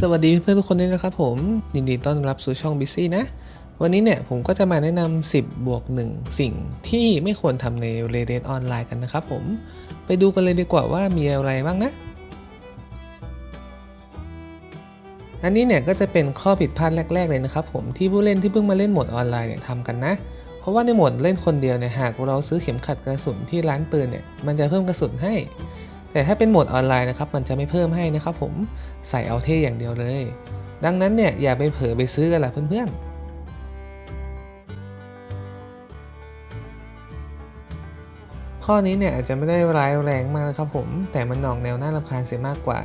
สวัสดีเพื่อนทุกคนด้วยนะครับผมยินดีต้อนรับสู่ช่อง b ิซี่นะ วันนี้เนี่ยผมก็จะมาแนะนำ 10 บวก 1 สิ่งที่ไม่ควรทำใน Reddit ออนไลน์กันนะครับผมไปดูกันเลยดีกว่าว่ามีอะไรบ้างนะ อันนี้เนี่ยก็จะเป็นข้อผิดพลาดแรก ๆ เลยนะครับผมที่ผู้เล่นที่เพิ่งมาเล่นโหมดออนไลน์เนี่ยทำกันนะ เพราะว่าในโหมดเล่นคนเดียวเนี่ยหากเราซื้อเข็มขัดกระสุนที่ร้านปืนเนี่ยมันจะเพิ่มกระสุนให้ แต่ถ้าเป็นโหมดออนไลน์นะครับมันจะไม่เพิ่มให้นะครับผมใส่เอาเท่อย่างเดียวเลย ดังนั้นเนี่ยอย่าไปเผลอไปซื้อกันล่ะเพื่อนๆข้อนี้เนี่ยอาจจะไม่ได้ร้ายแรงมากนะครับผม แต่มันหนองแนวน่ารำคาญเสียมากกว่า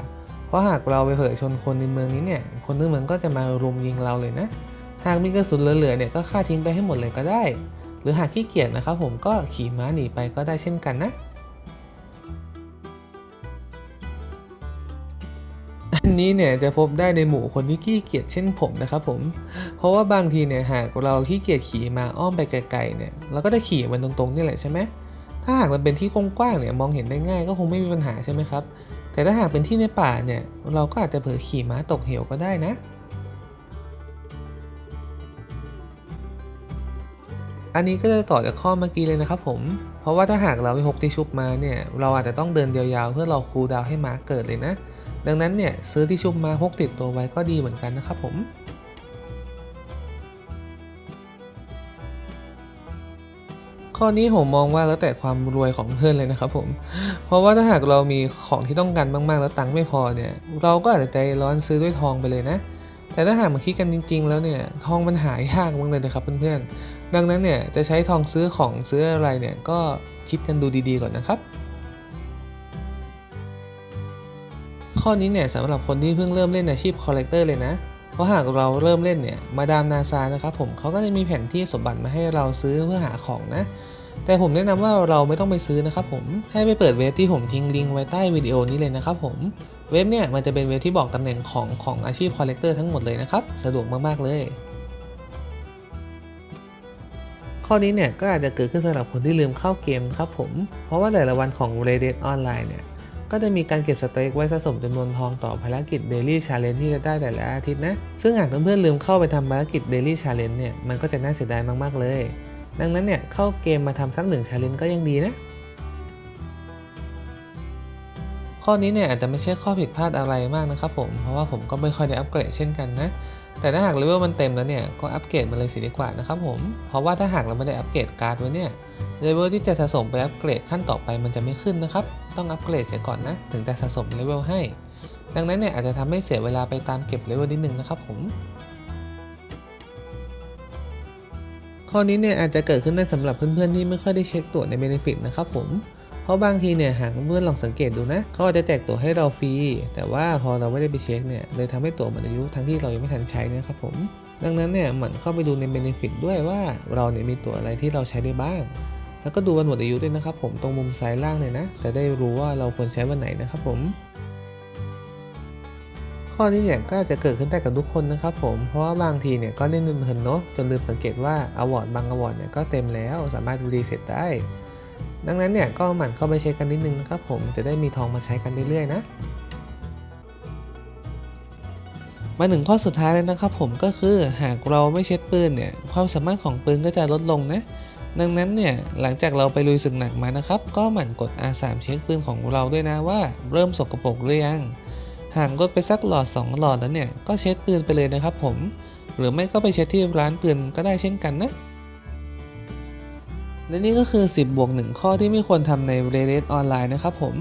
เพราะหากเราไปเผลอชนคนในเมืองนี้เนี่ยคนในเมืองก็จะมารุมยิงเราเลยนะ หากมีกระสุนเหลือๆเนี่ยก็ฆ่าทิ้งไปให้หมดเลยก็ได้ หรือหากขี้เกียจนะครับผมก็ขี่ม้าหนีไปก็ได้เช่นกันนะ นนี้เนี่ยจะพบได้ในหมู่คนที่ขี้เกียจเช่นผมนะครับผม เพราะว่าบางทีเนี่ยหากเราขี้เกียจขี่มาอ้อมไปไกลๆเนี่ยเราก็ได้ขี่มันตรงๆนี่แหละใช่ไหมถ้าหากมันเป็นที่กว้างๆเนี่ยมองเห็นได้ง่ายก็คงไม่มีปัญหาใช่ไหมครับ แต่ถ้าหากเป็นที่ในป่าเนี่ยเราก็อาจจะเผลอขี่ม้าตกเหวก็ได้นะอันนี้ก็จะต่อจากข้อเมื่อกี้เลยนะครับผม เพราะว่าถ้าหากเราไปหกที่ชุบมาเนี่ย เราอาจจะต้องเดินยาวๆ เพื่อรอคูลดาวให้ม้าเกิดเลยนะ ดังนั้นเนี่ยซื้อที่ชุบมาพกติดตัวไว้ก็ดีเหมือนกันนะครับผมข้อนี้ผมมองว่าแล้วแต่ความรวยของเพื่อนเลยนะครับผม เพราะว่าถ้าหากเรามีของที่ต้องการมากๆ แล้วตังค์ไม่พอเนี่ย เราก็อาจจะใจร้อนซื้อด้วยทองไปเลยนะ แต่ถ้าหากมาคิดกันจริง ๆ แล้วเนี่ยทองมันหายากมากเลยนะครับเพื่อนๆ ดังนั้นเนี่ยจะใช้ทองซื้อของซื้ออะไรเนี่ยก็คิดกันดูดีๆก่อนนะครับ ข้อนี้เนี่ยสำหรับคนที่เพิ่งเริ่มเล่นอาชีพคอลเลกเตอร์เลยนะ เพราะหากเราเริ่มเล่นเนี่ยมาดามนาซานะครับผมเขาก็จะมีแผนที่สมบัติมาให้เราซื้อเพื่อหาของนะ แต่ผมแนะนำว่าเราไม่ต้องไปซื้อนะครับผมให้ไปเปิดเว็บที่ผมทิ้งลิงก์ไว้ใต้วิดีโอนี้เลยนะครับผมเว็บเนี่ยมันจะเป็นเว็บที่บอกตำแหน่งของของอาชีพคอลเลกเตอร์ทั้งหมดเลยนะครับสะดวกมากๆเลยข้อนี้เนี่ยก็อาจจะเกิดขึ้นสำหรับคนที่ลืมเข้าเกมครับผม เพราะว่าแต่ละวันของ Reddit ออนไลน์เนี่ย ก็จะมีการเก็บสเต็กไว้สะสมจำนวนทองต่อภารกิจ Daily Challenge ที่จะได้แต่ละอาทิตย์นะ ซึ่งหากเพื่อนๆลืมเข้าไปทำภารกิจ Daily Challenge เนี่ย มันก็จะน่าเสียดายมากๆเลย ดังนั้นเนี่ย เข้าเกมมาทำสักหนึ่ง Challenge ก็ยังดีนะ ข้อนี้เนี่ยอาจจะไม่ใช่ข้อผิดพลาดอะไรมากนะครับผม เพราะว่าผมก็ไม่ค่อยได้อัปเกรดเช่นกันนะ แต่ถ้าหากเลเวลมันเต็มแล้วเนี่ย ก็อัปเกรดมาเลยสิดีกว่านะครับผม เพราะว่าถ้าหากเราไม่ได้อัปเกรดการ์ดไว้เนี่ย เลเวลที่จะสะสมไปอัปเกรดขั้นต่อไปมันจะไม่ขึ้นนะครับ ต้องอัปเกรดเสียก่อนนะ ถึงจะสะสมเลเวลให้ ดังนั้นเนี่ยอาจจะทำให้เสียเวลาไปตามเก็บเลเวลนิดนึงนะครับผม ข้อนี้เนี่ยอาจจะเกิดขึ้นได้สำหรับเพื่อนๆที่ไม่ค่อยได้เช็คตัวใน Benefit นะครับผมเพราะบางทีเนี่ยหากเพื่อนลองสังเกตดูนะเขาอาจจะแจกตั๋วให้เราฟรีแต่ว่าพอเราไม่ได้ไปเช็คเนี่ยเลยทำให้ตั๋วหมดอายุทั้งที่เรายังไม่ทันใช้นะครับผม ดังนั้นเนี่ยหมั่นเข้าไปดูใน Benefit ด้วยว่าเราเนี่ยมีตั๋วอะไรที่เราใช้ได้บ้าง แล้วก็ดูวันหมดอายุด้วยนะครับผมตรงมุมซ้ายล่างเลยนะจะได้รู้ว่าเราควรใช้วันไหนนะครับผม ข้อนี้เนี่ยก็อาจจะเกิดขึ้นได้กับทุกคนนะครับผมเพราะว่าบางทีเนี่ยก็เล่นเพลินเนาะจนลืมสังเกตว่าอวอร์ดบางอวอร์ดเนี่ยก็เต็มแล้วสามารถรีเซ็ตได้ ดังนั้นเนี่ยก็หมั่นเข้าไปเช็คกันนิดนึงนะครับผมจะได้มีทองมาใช้กันเรื่อยๆนะมาถึงข้อสุดท้ายเลยนะครับผมก็คือหากเราไม่เช็ดปืนเนี่ยความสามารถของปืนก็จะลดลงนะ ดังนั้นเนี่ยหลังจากเราไปลุยศึกหนักมานะครับ ก็หมั่นกด R3 เช็คปืนของเราด้วยนะว่า เริ่มสกปรกหรือยังห่างกดไปสักหลอด 2 หลอดแล้วเนี่ยก็เช็ดปืนไปเลยนะครับผม หรือไม่ก็ไปเช็ดที่ร้านปืนก็ได้เช่นกันนะและนี่ก็คือ 10 บวก 1 ข้อที่ไม่ควรทำใน Reddit ออนไลน์นะครับผม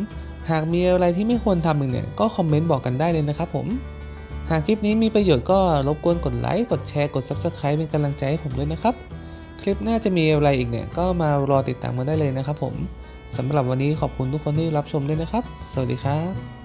หากมีอะไรที่ไม่ควรทำอีกเนี่ยก็คอมเมนต์บอกกันได้เลยนะครับผม หากคลิปนี้มีประโยชน์ก็รบกวนกดไลค์ กดแชร์ กด Subscribe เป็นกำลังใจให้ผมด้วยนะครับ คลิปหน้าจะมีอะไรอีกเนี่ย ก็มารอติดตามกันได้เลยนะครับผมสำหรับวันนี้ขอบคุณทุกคนที่รับชมด้วยนะครับ สวัสดีครับ